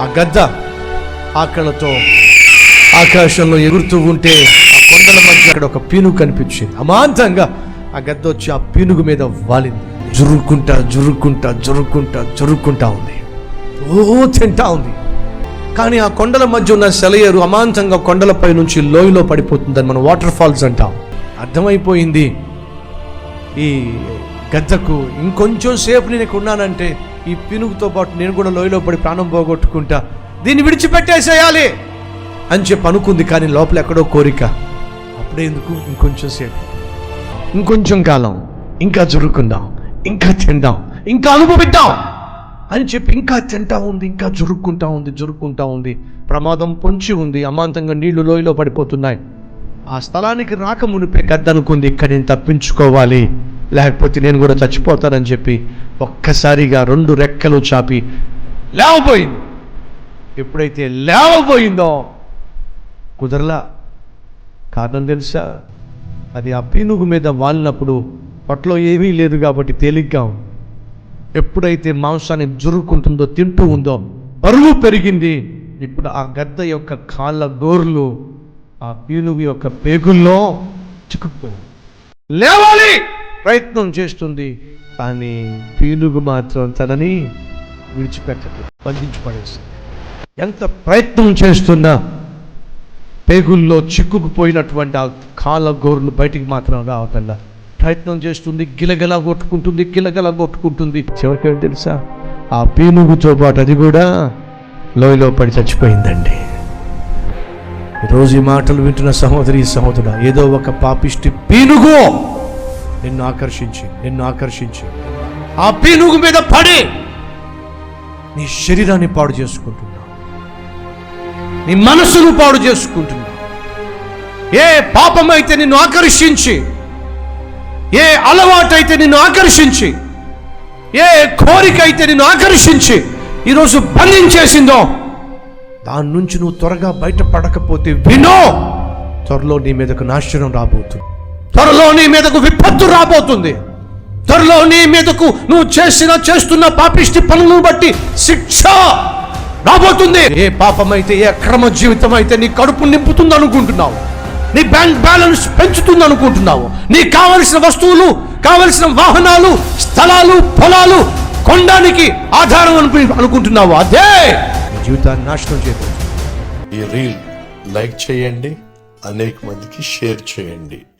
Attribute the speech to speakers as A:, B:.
A: ఆ గద్ద ఆకలతో ఆకాశంలో ఎగురుతూ ఉంటే ఆ కొండల మధ్య అక్కడ ఒక పీనుగు కనిపించింది. అమాంతంగా ఆ గద్ద వచ్చి ఆ పీనుగు మీద వాలింది. జురుక్కుంటా జురుక్కుంటా జురుక్కుంటా జురుక్కుంటా ఉంది. ఓ తింటా ఉంది. కానీ ఆ కొండల మధ్య ఉన్న సెలయరు అమాంతంగా కొండలపై నుంచి లోయలో పడిపోతుందని మనం వాటర్ ఫాల్స్ అంటాం. అర్థమైపోయింది. ఈ గద్దకు ఇంకొంచెం సేపు నేను ఉన్నానంటే ఈ పినుగుతో పాటు నేను కూడా లోయలో పడి ప్రాణం పోగొట్టుకుంటా. దీన్ని విడిచిపెట్టేసేయాలి అని చెప్పి అనుకుంది కానీ లోపల ఎక్కడో కోరిక. అప్పుడే ఎందుకు? ఇంకొంచెం సేపు. ఇంకొంచెం కాలం. ఇంకా జురుకుందాం ఇంకా తిందాం. ఇంకా అనుభవిద్దాం అని చెప్పి ఇంకా తింటా ఉంది ఇంకా జురుక్కుంటా ఉంది జురుక్కుంటా ఉంది. ప్రమాదం పొంచి ఉంది. అమాంతంగా నీళ్ళు లోయలో పడిపోతున్నాయి. ఆ స్థలానికి రాక మునిపే గద్దనుకుంది. ఇక్కడ నేను తప్పించుకోవాలి. లేకపోతే నేను కూడా చచ్చిపోతానని చెప్పి ఒక్కసారిగా రెండు రెక్కలు చాపి లేవపోయింది ఎప్పుడైతే లేవపోయిందో కుదరలా? కారణం తెలుసా? అది ఆ పీనుగు మీద వాలినప్పుడు పట్లో ఏమీ లేదు కాబట్టి తేలిగ్గా ఎప్పుడైతే మాంసాన్ని జురుక్కుంటుందో తింటూ ఉందో బరువు పెరిగింది. ఇప్పుడు ఆ గద్ద యొక్క కాళ్ళ గోర్లు ఆ పీనుగు యొక్క పేగుల్లో చిక్కుకుపోయింది లేవాలి! ప్రయత్నం చేస్తుంది కానీ పీనుగు మాత్రం తనని విడిచిపెట్టదు బంధించి పడేస్తుంది ఎంత ప్రయత్నం చేస్తున్నా పేగుల్లో చిక్కుకుపోయినటువంటి ఆ కాళ్ళ గోర్లు బయటికి మాత్రం రావకుండా ప్రయత్నం చేస్తుంది గిలగలా కొట్టుకుంటుంది గిలగలా కొట్టుకుంటుంది. చివరికి తెలుసా? ఆ పీనుగుతో పాటు అది కూడా లోయలో పడి చచ్చిపోయిందండి. ఈరోజు ఈ మాటలు వింటున్న సహోదరి సహోదరుడు ఏదో ఒక పాపిష్టి పీనుగు నిన్ను ఆకర్షించి నిన్ను ఆకర్షించి. ఆ పీనుగు మీద పడి నీ శరీరాన్ని పాడు చేసుకుంటున్నావు. నీ మనసును పాడు చేసుకుంటున్నావు. ఏ పాపమైతే నిన్ను ఆకర్షించి ఏ అలవాటైతే నిన్ను ఆకర్షించి ఏ కోరిక అయితే నిన్ను ఆకర్షించి ఈరోజు బంధించేసిందో దాని నుంచి నువ్వు త్వరగా బయటపడకపోతే వినో త్వరలో నీ మీదకు నాశనం రాబోతుంది. త్వరలో నీ మీదకు విపత్తు రాబోతుంది. త్వరలో నీ మీదకు నువ్వు చేసిన చేస్తున్న పాపిష్టి పనులను బట్టి శిక్ష రాబోతుంది. ఏ పాపమైతే ఏ అక్రమ జీవితం అయితే నీ కడుపు నింపుతుంది అనుకుంటున్నావు. నీ బ్యాంక్ బ్యాలెన్స్ పెంచుతుంది అనుకుంటున్నావు. నీకు కావలసిన వస్తువులు కావలసిన వాహనాలు స్థలాలు పొలాలు కొనడానికి ఆధారం అని అనుకుంటున్నావు. అదే జీవితాన్ని నాశనం చేయబోతుంది.
B: ఈ రీల్ లైక్ చేయండి అనేక మందికి షేర్ చేయండి.